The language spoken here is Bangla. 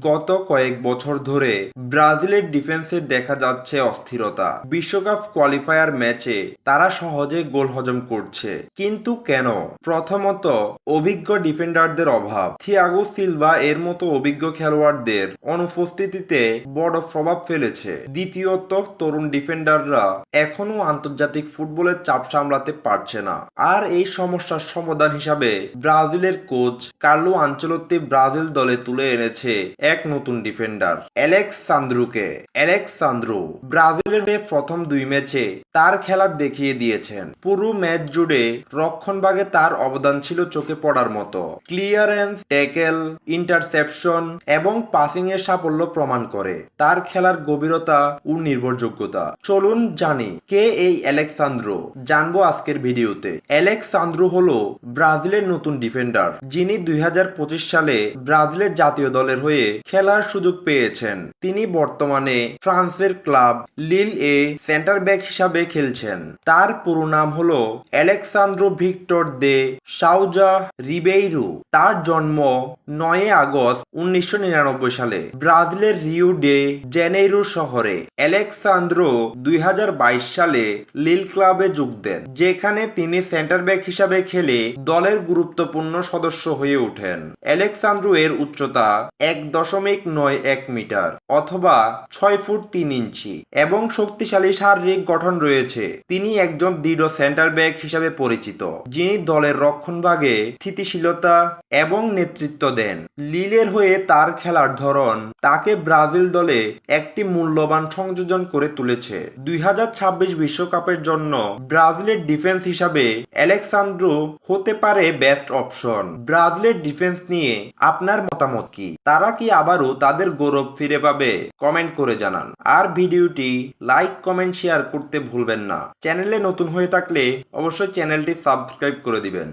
গত কয়েক বছর ধরে ব্রাজিলের ডিফেন্সে দেখা যাচ্ছে অস্থিরতা। বিশ্বকাপ কোয়ালিফায়ার ম্যাচে তারা সহজে গোল হজম করছে। কিন্তু কেন? প্রথমত, অভিজ্ঞ ডিফেন্ডারদের অভাব। থিয়াগো সিলভা এর মতো অভিজ্ঞ খেলোয়াড়দের অনুপস্থিতিতে বড় প্রভাব ফেলেছে। দ্বিতীয়ত, তরুণ ডিফেন্ডাররা এখনও আন্তর্জাতিক ফুটবলের চাপ সামলাতে পারছে না। আর এই সমস্যার সমাধান হিসাবে ব্রাজিলের কোচ কার্লো আঞ্চলত্তি ব্রাজিল দলে তুলে এনেছে এক নতুন ডিফেন্ডার অ্যালেক্স সান্দ্রুকে অ্যালেক্স সান্দ্রু ব্রাজিলের হয়ে প্রথম দুই ম্যাচে তার খেলা দেখিয়ে দিয়েছেন। পুরো ম্যাচ জুড়ে রক্ষণভাগে তার অবদান ছিল চোখে পড়ার মতো। ক্লিয়ারেন্স, ট্যাকেল, ইন্টারসেপশন এবং পাসিং এর সাফল্য প্রমাণ করে। তার খেলার গভীরতা ও নির্ভরযোগ্যতা। চলুন জানি, কে এই অ্যালেক্সান্দ্রো জানব আজকের ভিডিওতে। অ্যালেক্সান্দ্রো হলো ব্রাজিলের নতুন ডিফেন্ডার যিনি দুই হাজার পঁচিশ সালে ব্রাজিলের জাতীয় দলের হয়ে খেলার সুযোগ পেয়েছেন। তিনি বর্তমানে ফ্রান্সের ক্লাব লিল এ সেন্টার ব্যাক হিসাবে খেলছেন। তার পুরো নাম হলো অ্যালেক্সান্দ্রো ভিক্টর দে সাউজা রিবেইরু। তার জন্ম নয় আগস্ট উনিশশো নিরানব্বই সালে ব্রাজিলের রিউ ডে জেনেইরো শহরে। অ্যালেক্সান্দ্রো দুই হাজার বাইশ সালে লিল ক্লাবে যোগ দেন, যেখানে তিনি সেন্টার ব্যাক হিসাবে খেলে দলের গুরুত্বপূর্ণ সদস্য হয়ে ওঠেন। অ্যালেক্সান্দ্রো এর উচ্চতা এক দশমিক নয় এক মিটার। অথবা ছয় ফুট তিন ইঞ্চি এবং শক্তিশালী শারীরিক গঠন রয়েছে। তিনি একজন দৃঢ় সেন্টার ব্যাক হিসাবে পরিচিত, যিনি দলের রক্ষণভাগে স্থিতিশীলতা এবং নেতৃত্ব দেন। লিলের হয়ে তার খেলার ধরন তাকে ব্রাজিল দলে একটি মূল্যবান সংযোজন করে তুলেছে। দুই বিশ্বকাপের জন্য ব্রাজিলের ডিফেন্স হিসাবে অ্যালেক্সান্দ্রো হতে পারে বেস্ট অপশন ব্রাজিলের ডিফেন্স নিয়ে আপনার মতামত কি? তারা কি আবারও তাদের গৌরব ফিরে পাবে? কমেন্ট করে জানান। আর ভিডিওটি লাইক কমেন্ট শেয়ার করতে ভুলবেন না। চ্যানেলে নতুন হয়ে থাকলে অবশ্যই চ্যানেলটি সাবস্ক্রাইব করে দিবেন।